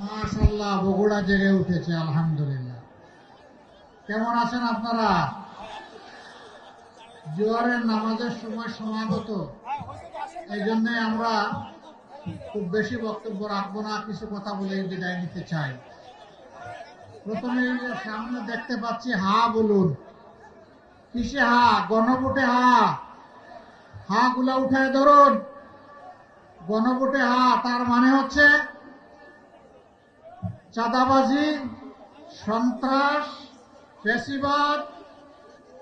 মাশাল্লাহ বগুড়া জেগে উঠেছে, আলহামদুলিল্লাহ। কেমন আছেন আপনারা? জোয়ারের নামাজের সময় সমাগত। এই জন্য আমরা খুব বেশি বক্তব্য রাখব না, কিছু কথা বলে বিদায় নিতে চাই। প্রথমে সামনে দেখতে পাচ্ছি, হা বলুন। কিসে হা? গণভোটে হা? হা গুলা উঠায় ধরুন। গণভোটে হা, তার মানে হচ্ছে চাঁদাবাজি, সন্ত্রাস, ফেসিবাদ,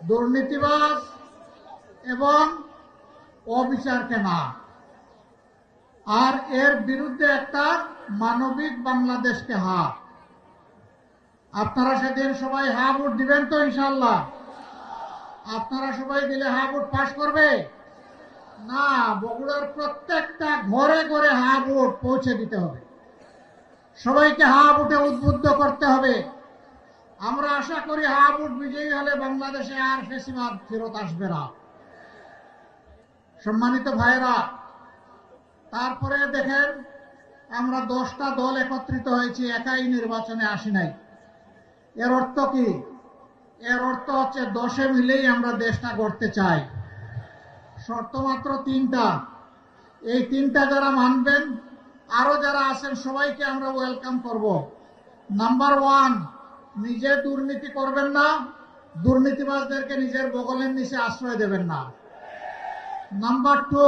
দুর্নীতিবাজ এবং অবিচারকে না আর এর বিরুদ্ধে একটা মানবিক বাংলাদেশকে হা। আপনারা সেদিন সবাই হা ভোট দিবেন তো ইনশাল্লাহ আপনারা সবাই দিলে হা ভোট পাশ করবে। না, বগুড়ার প্রত্যেকটা ঘরে ঘরে হা ভোট পৌঁছে দিতে হবে। সবাইকে হা ভোটে উদ্বুদ্ধ করতে হবে। আমরা আশা করি হা ভোট বিজয়ী হলে বাংলাদেশে আর ফেসিবাদ ফেরত আসবে না। সম্মানিত ভাইরা তারপরে দেখেন, আমরা দশটা দল একত্রিত হয়েছি, একাই নির্বাচনে আসি নাই। এর অর্থ কি? এর অর্থ হচ্ছে দশে মিলেই আমরা দেশটা গড়তে চাই। শর্ত মাত্র তিনটা। এই তিনটা যারা মানবেন, আরও যারা আছেন, সবাইকে আমরা ওয়েলকাম করব। নাম্বার ওয়ান নিজে দুর্নীতি করবেন না, দুর্নীতিবাজদেরকে নিজের বগলের নিচে আশ্রয় দেবেন না। নাম্বার টু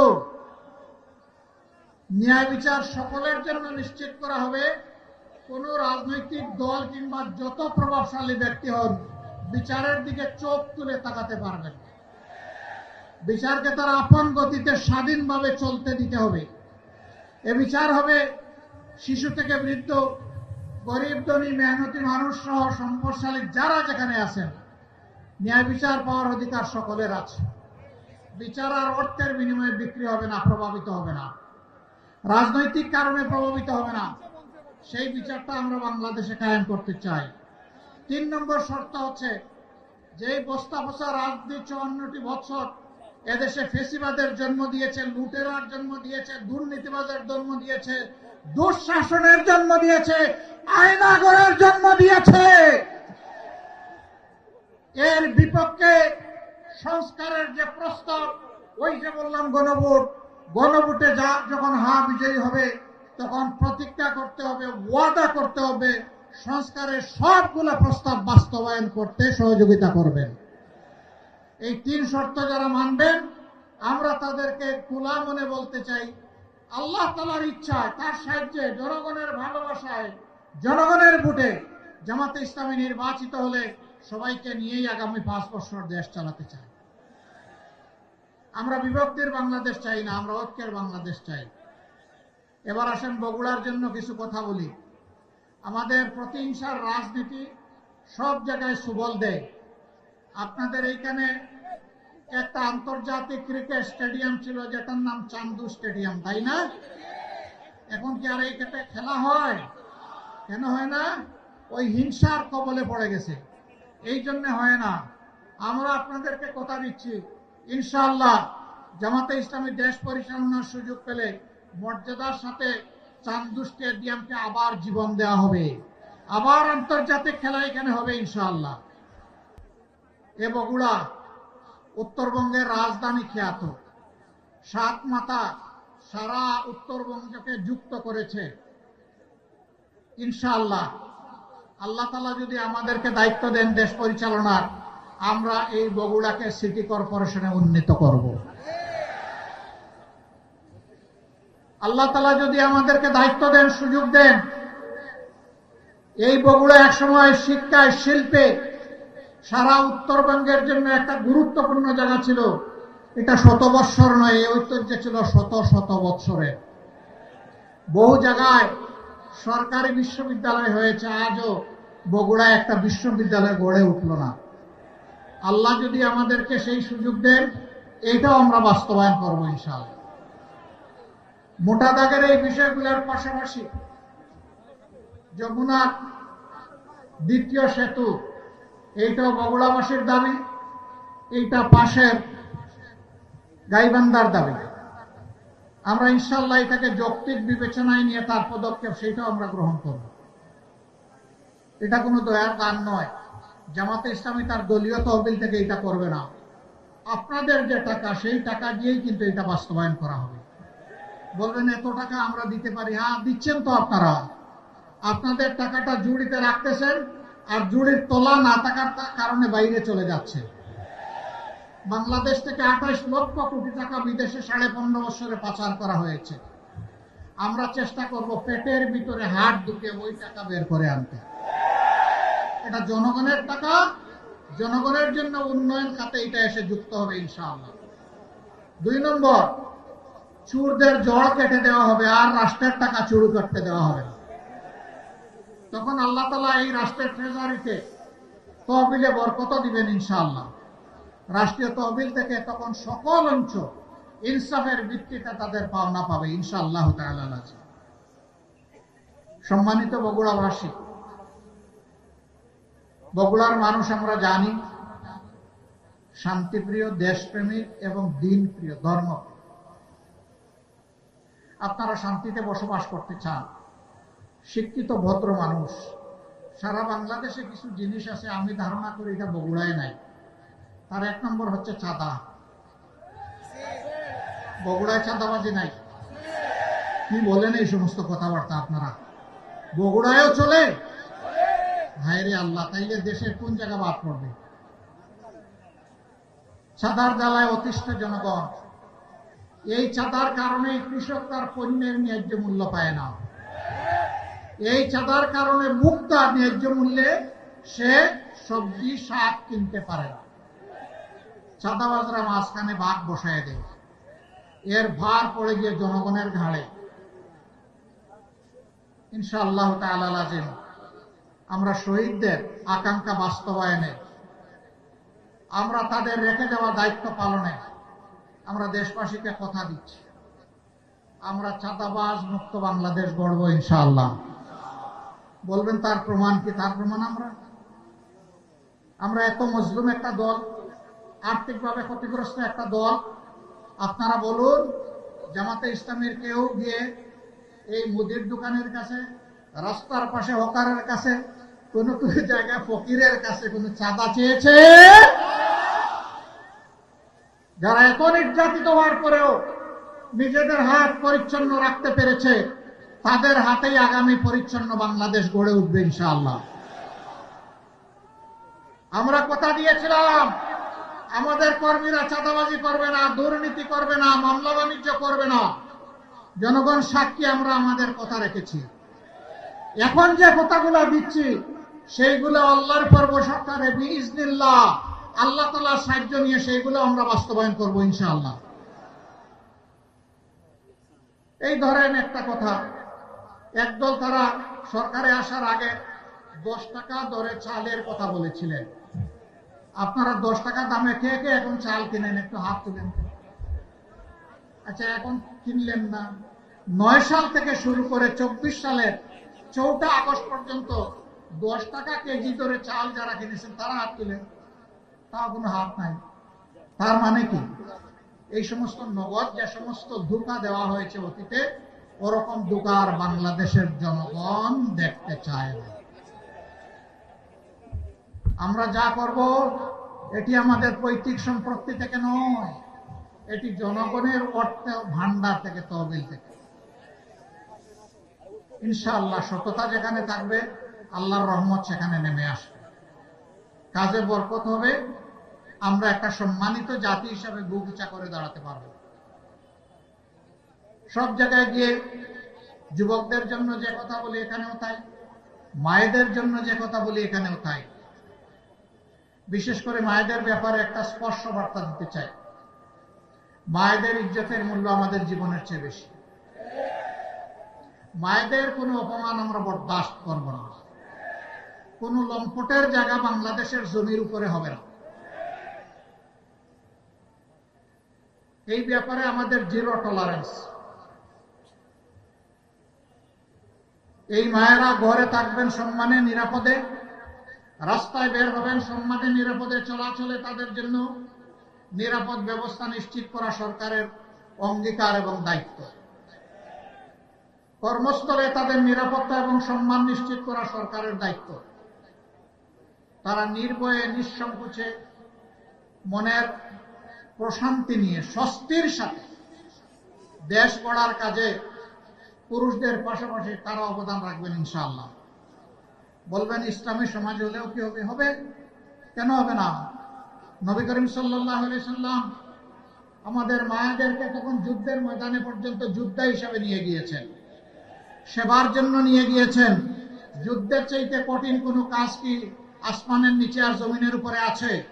ন্যায় বিচার সকলের জন্য নিশ্চিত করা হবে। কোন রাজনৈতিক দল কিংবা যত প্রভাবশালী ব্যক্তি হন, বিচারের দিকে চোখ তুলে তাকাতে পারবেন না। বিচারকে তার আপন গতিতে স্বাধীনভাবে চলতে দিতে হবে। এ বিচার হবে শিশু থেকে বৃদ্ধ, গরিব, ধনী, মেহনতি মানুষ সহ সম্পদশালী যারা যেখানে আছেন। ন্যায় বিচার পাওয়ার অধিকার সকলের আছে। বিচার আর অর্থের বিনিময়ে বিক্রি হবে না, প্রভাবিত হবে না। রাজনৈতিক কারণে প্রভাবিত হবে না। সেই বিচারটা আমরা বাংলাদেশে কায়েম করতে চাই। তিন নম্বর শর্ত হচ্ছে যে বস্তা বসা রাজনীতি চুয়ান্নটি বছর এদেশে ফেসিবাদের জন্ম দিয়েছে, লুটেরার জন্ম দিয়েছে দুর্নীতিবাদের জন্ম দিয়েছে, দুঃশাসনের জন্ম দিয়েছে, আয়নাগরের জন্ম দিয়েছে। এর বিপক্ষে সংস্কারের যে প্রস্তাব ওই যে বললাম গণভোট, গণভোটে যা যখন হা বিজয়ী হবে, তখন প্রতিজ্ঞা করতে হবে, ওয়াদা করতে হবে, সংস্কারের সবগুলো প্রস্তাব বাস্তবায়ন করতে সহযোগিতা করবেন। এই তিন শর্ত যারা মানবেন, আমরা তাদেরকে খোলা মনে বলতে চাই। আল্লাহ তালার ইচ্ছায়, তার সাহায্যে, জনগণের ভালোবাসায়, জনগণের ভোটে জামাতে ইসলামী নির্বাচিত হলে সবাইকে নিয়েই আগামী পাঁচ বছর দেশ চালাতে চাই। আমরা বিভক্তির বাংলাদেশ চাই না, আমরা ঐক্যের বাংলাদেশ চাই। এবার আসেন বগুড়ার জন্য কিছু কথা বলি। আমাদের প্রতিহিংসার রাজনীতি সব জায়গায় সুবল দেয়। আপনাদের এইখানে একটা আন্তর্জাতিক ক্রিকেট স্টেডিয়াম ছিল, যেটার নাম চান্দু স্টেডিয়াম, তাই না? এখন কি আর এইখানে খেলা হয়? কেন হয় না? ওই হিংসার কবলে পড়ে গেছে। এই জন্য হয় না। আমরা আপনাদেরকে কথা দিচ্ছি, ইনশাআল্লাহ জামাতে ইসলামী দেশ পরিচালনার সুযোগ পেলে মর্যাদার সাথে চান্দু স্টেডিয়ামকে আবার জীবন দেওয়া হবে। আবার আন্তর্জাতিক খেলা এখানে হবে, ইনশাআল্লাহ। এ বগুড়া উত্তরবঙ্গের রাজধানী খ্যাত। সাত মাতা সারা উত্তরবঙ্গকে যুক্ত করেছে। ইনশাআল্লাহ। আল্লাহ তালা যদি আমাদেরকে দায়িত্ব দেন দেশ পরিচালনার, আমরা এই বগুড়াকে সিটি কর্পোরেশনে উন্নীত করব। আল্লাহ তালা যদি আমাদেরকে দায়িত্ব দেন, সুযোগ দেন, এই বগুড়া একসময় শিক্ষায় শিল্পে সারা উত্তরবঙ্গের জন্য একটা গুরুত্বপূর্ণ জায়গা ছিল। এটা শত বৎসর নয়, এই ঐতিহ্য ছিল শত শত বৎসরের। বহু জায়গায় সরকারি বিশ্ববিদ্যালয় হয়েছে, আজও বগুড়ায় একটা বিশ্ববিদ্যালয় গড়ে উঠল না। আল্লাহ যদি আমাদেরকে সেই সুযোগ দেন, এইটাও আমরা বাস্তবায়ন করব ইনশাআল্লাহ। মোটা দাগের এই বিষয়গুলোর পাশাপাশি যমুনার দ্বিতীয় সেতু এইটাও বগুড়াবাসীর দাবি এইটা পাশের গাইবান্দার দাবি। আমরা ইনশাল্লাহ এটাকে যৌক্তিক বিবেচনায় নিয়ে তার পদক্ষেপ সেটাও আমরা গ্রহণ করব। এটা কোনো দয়ার গান নয়। জামাতে ইসলামী তার দলীয় তহবিল থেকে এটা করবে না। আপনাদের যে টাকা, সেই টাকা দিয়েই কিন্তু এটা বাস্তবায়ন করা হবে। বলবেন, এত টাকা আমরা দিতে পারি। হ্যাঁ দিচ্ছেন তো আপনারা। আপনাদের টাকাটা জুড়িতে রাখতেছেন। আর জুড়ির তোলা না থাকার কারণে বাইরে চলে যাচ্ছে। বাংলাদেশ থেকে আঠাশ লক্ষ কোটি টাকা বিদেশে সাড়ে পনেরো বছরে পাচার করা হয়েছে। আমরা চেষ্টা করব পেটের ভিতরে হাত ঢুকে ওই টাকা বের করে আনতে। এটা জনগণের টাকা, জনগণের জন্য উন্নয়ন খাতে এটা এসে যুক্ত হবে ইনশাআল্লাহ। দুই নম্বর, চুরদের জড় কেটে দেওয়া হবে আর রাষ্ট্রের টাকা চুরি করতে দেওয়া হবে না। তখন আল্লাহ তালা এই রাষ্ট্রের ট্রেজারিতে তহবিলে বরকত দিবেন ইনশাআল্লাহ। রাষ্ট্রীয় তহবিল থেকে তখন সকল অঞ্চল ইনসাফের ভিত্তিতে তাদের পাওনা পাবে ইনশাআল্লাহ আছে সম্মানিত বগুড়াবাসী, বগুড়ার মানুষ আমরা জানি, শান্তিপ্রিয় দেশপ্রেমিক এবং দিনপ্রিয় ধর্ম আপনারা শান্তিতে বসবাস করতে চান শিক্ষিত, ভদ্র মানুষ। সারা বাংলাদেশে কিছু জিনিস আছে, আমি ধারণা করি এটা বগুড়ায় নাই। তার এক নম্বর হচ্ছে চাঁদা। বগুড়ায় চাঁদাবাজি নাই। কি বলেন এই সমস্ত কথাবার্তা আপনারা? বগুড়ায়ও চলে? হায়রে আল্লাহ, তাইলে দেশের কোন জায়গা বাদ পড়বে? চাঁদার জ্বালায় অতিষ্ঠ জনগণ। এই চাঁদার কারণে কৃষক তার পণ্যের ন্যায্য মূল্য পায় না। এই চাঁদার কারণে মুক্তা ন্যায্য মূল্যে সে সবজি, শাক কিনতে পারে না। চাঁদাবাজরা মাঝখানে বাঘ বসায় দেয়। এর ভার পড়ে গিয়ে জনগণের ঘাড়ে। ইনশাআল্লাহ তাআলা লাজিম। আমরা শহীদদের আকাঙ্ক্ষা বাস্তবায়নে, আমরা তাদের রেখে দেওয়া দায়িত্ব পালনে আমরা দেশবাসীকে কথা দিচ্ছি। আমরা চাঁদাবাজ মুক্ত বাংলাদেশ গড়ব ইনশাআল্লাহ। বলবেন, তার প্রমাণ কি? তার প্রমাণ আমরা। আমরা এত মজলুম একটা দল, আর্থিকভাবে ক্ষতিগ্রস্ত একটা দল। আপনারা বলুন, জামাতে ইসলামের কেউ গিয়ে এই মুদির দোকানের কাছে, রাস্তার পাশে হকারের কাছে, কোনো কোনো জায়গায় ফকিরের কাছে কোনো চাঁদা চেয়েছে? যারা এত নির্যাতিত হওয়ার পরেও নিজেদের হাত পরিচ্ছন্ন রাখতে পেরেছে তাদের হাতেই আগামী পরিচ্ছন্ন বাংলাদেশ গড়ে উঠবে ইনশাআল্লাহ। আমরা কথা দিয়েছিলাম, আমাদের কর্মীরা চাঁদাবাজি করবে না, দুর্নীতি করবে না, মামলা বাণিজ্য করবে না। জনগণ সাক্ষী, আমরা আমাদের কথা রেখেছি। এখন যে কথাগুলো দিচ্ছি, সেইগুলো আল্লাহর পর্ব সরকারে বিজনিল্লাহ আল্লাহ তালার সাহায্য নিয়ে সেইগুলো আমরা বাস্তবায়ন করব ইনশাআল্লাহ। এই ধরেন একটা কথা একদল তারা সরকারে আসার আগে দশ টাকা দরে চালের কথা বলেছিলেন। আপনারা দশ টাকা দামে কে কে এখন চাল কিনেন? একটু হাত তুলেন আচ্ছা এখন কিনলেন না। নয় সাল থেকে শুরু করে চব্বিশ সালের চৌঠা আগস্ট পর্যন্ত দশ টাকা কেজি ধরে চাল যারা কিনেছেন, তারা হাত তুলেন। তাও কোনো হাত নাই। তার মানে কি? এই সমস্ত নগদ, যে সমস্ত ধোকা দেওয়া হয়েছে অতীতে ওরকম ধোকা বাংলাদেশের জনগণ দেখতে চায় না। আমরা যা করব, এটি আমাদের পৈতৃক সম্পত্তি থেকে নয়, এটি জনগণের অর্থ ভান্ডার থেকে, তহবিল থেকে। ইনশাআল্লাহ সততা যেখানে থাকবে, আল্লাহর রহমত সেখানে নেমে আসবে। কাজে বরকত হবে, আমরা একটা সম্মানিত জাতি হিসাবে বুক করে দাঁড়াতে পারব। সব জায়গায় গিয়ে যুবকদের জন্য যে কথা বলি এখানেও তাই, মায়েদের জন্য যে কথা বলি এখানেও তাই। বিশেষ করে মায়েদের ব্যাপারে একটা স্পর্শ বার্তা দিতে চাই। মায়েদের ইজ্জতের মূল্য আমাদের জীবনের চেয়ে বেশি। মায়েদের কোনো অপমান আমরা বরদাস্ত করব না। কোনো লম্পটের জায়গা বাংলাদেশের জমির উপরে হবে না। এই ব্যাপারে আমাদের জিরো টলারেন্স এই মায়েরা ঘরে থাকবেন সম্মানে, নিরাপদে। রাস্তায় বের হবেন সম্মানে, নিরাপদে চলাচলে তাদের জন্য নিরাপদ ব্যবস্থা নিশ্চিত করা সরকারের অঙ্গীকার এবং দায়িত্ব। কর্মস্থলে তাদের নিরাপত্তা এবং সম্মান নিশ্চিত করা সরকারের দায়িত্ব। তারা নির্ভয়ে, নিঃসংকোচে মনের প্রশান্তি নিয়ে, স্বস্তির সাথে দেশ গড়ার কাজে পুরুষদের পাশাপাশি তারা অবদান রাখবেন ইনশাআল্লাহ। বলবেন, ইসলামী সমাজ হলেও কি হবে? হবে। কেন হবে না? নবী করিম সাল্লাহ সাল্লাম আমাদের মায়াদেরকে তখন যুদ্ধের ময়দানে পর্যন্ত যোদ্ধা হিসাবে নিয়ে গিয়েছেন। সেবার জন্য নিয়ে গিয়েছেন। যুদ্ধের চাইতে কঠিন কোনো কাজ কি আসমানের নিচে আর জমিনের উপরে আছে?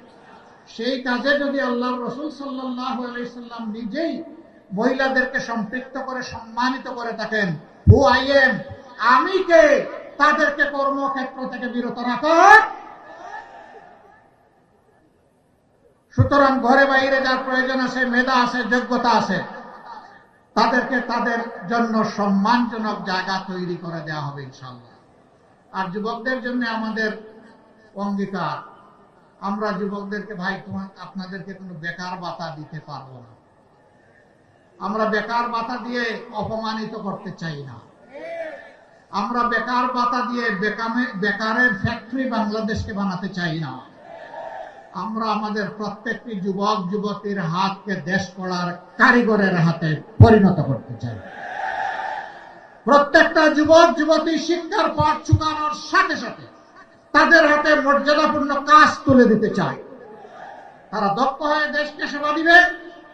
সেই কাজে যদি আল্লাহ রসুল সাল্লাহ সাল্লাম নিজেই মহিলাদেরকে সম্পৃক্ত করে, সম্মানিত করে থাকেন। হু আই এম আমি কে? তাদেরকে কর্মক্ষেত্র থেকে বিরত রাখার সুতরাং ঘরে বাইরে যার প্রয়োজন আছে, মেধা আছে, যোগ্যতা আছে, তাদেরকে তাদের জন্য সম্মানজনক জায়গা তৈরি করে দেওয়া হবে ইনশাল্লাহ আর যুবকদের জন্য আমাদের অঙ্গীকার, আমরা যুবকদেরকে, ভাই তোমার আপনাদেরকে কোনো বেকার বাতা দিতে পারব না। আমরা বেকার বাতা দিয়ে অপমানিত করতে চাই না। আমরা বেকার বাতা দিয়ে বেকারের ফ্যাক্টরি বাংলাদেশকে বানাতে চাই না। আমরা আমাদের প্রত্যেকটি যুবক, যুবতীর হাতকে দেশ করার কারিগরের হাতে পরিণত করতে চাই। প্রত্যেকটা যুবক, যুবতী শিক্ষার পাঠ চুকানোর সাথে সাথে তাদের হাতে মর্যাদাপূর্ণ কাজ তুলে দিতে চাই। তারা দক্ষ হয়ে দেশকে সেবা দিবে।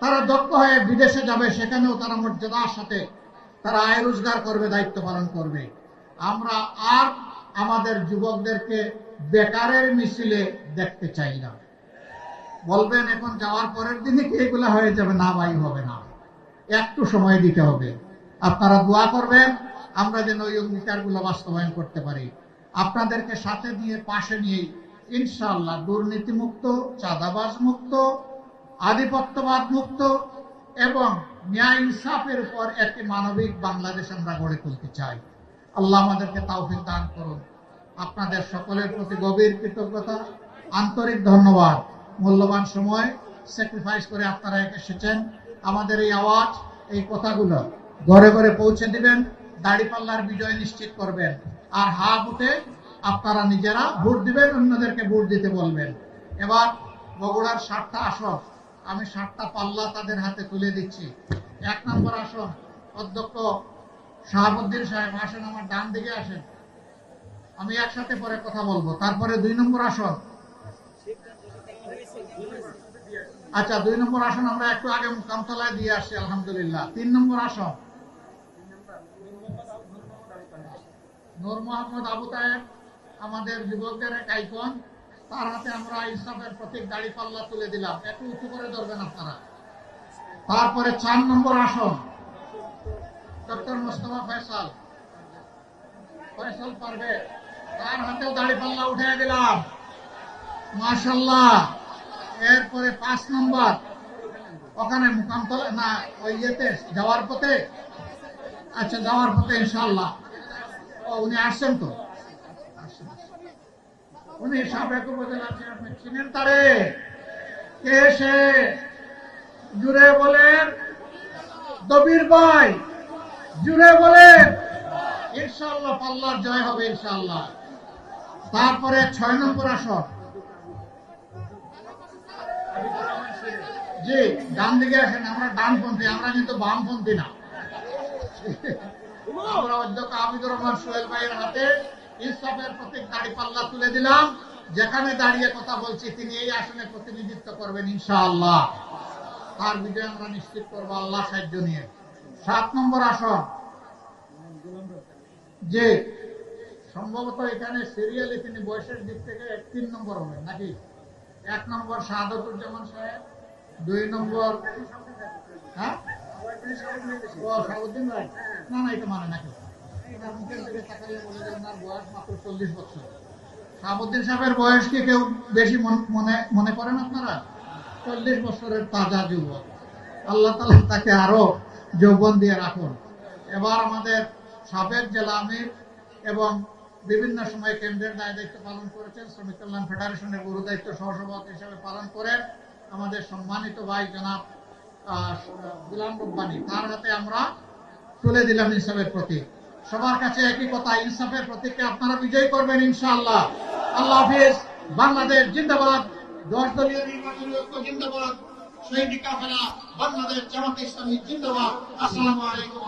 তারা দক্ষ হয়ে বিদেশে যাবে, সেখানেও তারা মর্যাদার সাথে তারা আয় রোজগার করবে, দায়িত্ব পালন করবে। আমরা আর আমাদের যুবকদেরকে বেকারের মিছিলে দেখতে চাই না। বলবেন, এখন যাওয়ার পরের দিনে কি এগুলো হয়ে যাবে? না ভাই, হবে না। একটু সময় দিতে হবে। আপনারা দোয়া করবেন, আমরা যেন ওই অঙ্গীকারগুলো বাস্তবায়ন করতে পারি। আপনাদেরকে সাথে দিয়ে পাশে নিয়ে ইনশাল্লাহ দুর্নীতি মুক্ত চাঁদাবাজ মুক্ত আধিপত্যবাদ মুক্ত এবং ন্যায় ইনসাফের উপর একটি মানবিক বাংলাদেশ আমরা গড়ে তুলতে চাই। আল্লাহ আমাদেরকে তাওফিক দান করুন। আপনাদের সকলের প্রতি গভীর কৃতজ্ঞতা, আন্তরিক ধন্যবাদ। মূল্যবান সময় স্যাক্রিফাইস করে আপনারা এসেছেন। আমাদের এই আওয়াজ, এই কথাগুলো ঘরে ঘরে পৌঁছে দিবেন দাড়িপাল্লার বিজয় নিশ্চিত করবেন। আর হা বুটে আপনারা নিজেরা ভোট দিবেন, অন্যদেরকে ভোট দিতে বলবেন। এবার বগুড়ার স্বার্থ আসন আমি সাতটা পাল্লা তাদের হাতে তুলে দিচ্ছি। এক নম্বর আসন, অধ্যক্ষ শাহাবুদ্দিন সাহেব, আসেন আমার ডান দিকে, আসেন। আমি একসাথে পরে কথা বলব। তারপরে দুই নম্বর আসন। আচ্ছা দুই নম্বর আসন আমরা একটু আগে কামতলায় দিয়ে আসছি, আলহামদুলিল্লাহ। তিন নম্বর আসন। নূর মোহাম্মদ আবু তাহেব আমাদের যুবকদের এক আইকন। তার হাতে আমরা ইসলামের প্রতীক দাড়ি পাল্লা তুলে দিলাম। একটু উঁচু করে ধরবেন আপনারা। তারপরে চার নম্বর আসন। ডক্টর মোস্তফা ফয়সাল। ফয়সাল পারবে। তার হাতেও দাড়ি পাল্লা উঠে দিলাম। মাশাল্লাহ এরপরে পাঁচ নম্বর। ওখানে মুকামতলা না, ওই ইয়েতে, যাওয়ার পথে? আচ্ছা যাওয়ার পথে ইনশাল্লাহ ও, উনি আসছেন তো? উনি সাবেক উপজেলা চেয়ারম্যান। চিনেন তারে? কে জুড়ে বলেন দবির ভাই। জুড়ে বলেন। ইনশাল্লাহ পাল্লার জয় হবে ইনশাল্লাহ তারপরে ছয় নম্বর আসন। জি, ডান দিকে আসেন, আমরা ডানপন্থী, আমরা কিন্তু বামপন্থী না। আমরা অধ্যক্ষ আবিদুর রহমান সোহেল ভাইয়ের হাতে ইনসাফের প্রতীক দাড়ি পাল্লা তুলে দিলাম। যেখানে দাঁড়িয়ে কথা বলছি, তিনি এই আসনে প্রতিনিধিত্ব করবেন ইনশাআল্লাহ। তার বিজয় আমরা নিশ্চিত করব আল্লাহ সাহায্য নিয়ে। সাত নম্বর আসন। যে সম্ভবত এখানে সিরিয়ালি তিনি বয়সের দিক থেকে তিন নম্বর হবেন, নাকি? এক নম্বর শাহাদুজ্জামান সাহেব, দুই নম্বর হ্যাঁ? না না, এটা মানে নাকি? এনার সাহেবের বয়স কি কেউ বেশি মনে করেন আপনারা? চল্লিশ বছরের তাজা যুবক। আল্লাহ তালা তাকে আরও যৌবন দিয়ে রাখুন। এবার আমাদের সাবেক জেলা আমির এবং বিভিন্ন সময় কেন্দ্রের দায় দায়িত্ব পালন করেছেন শ্রমিক কল্যাণ ফেডারেশনের গুরু দায়িত্ব সহসভাপতি হিসেবে পালন করেন আমাদের সম্মানিত ভাই জনাব গোলাম রব্বানি। তার হাতে আমরা তুলে দিলাম ইনসাফের প্রতীক। সবার কাছে একই কথা, ইনসাফের প্রতীককে আপনারা বিজয় করবেন ইনশাআল্লাহ। আল্লাহ হাফিজ, বাংলাদেশ জিন্দাবাদ, দশ দলীয় নির্বাচনী ঐক্য জিন্দাবাদ, শহীদ কাফেলা, বাংলাদেশ জামাত ইসলামী জিন্দাবাদ। আসসালামু আলাইকুম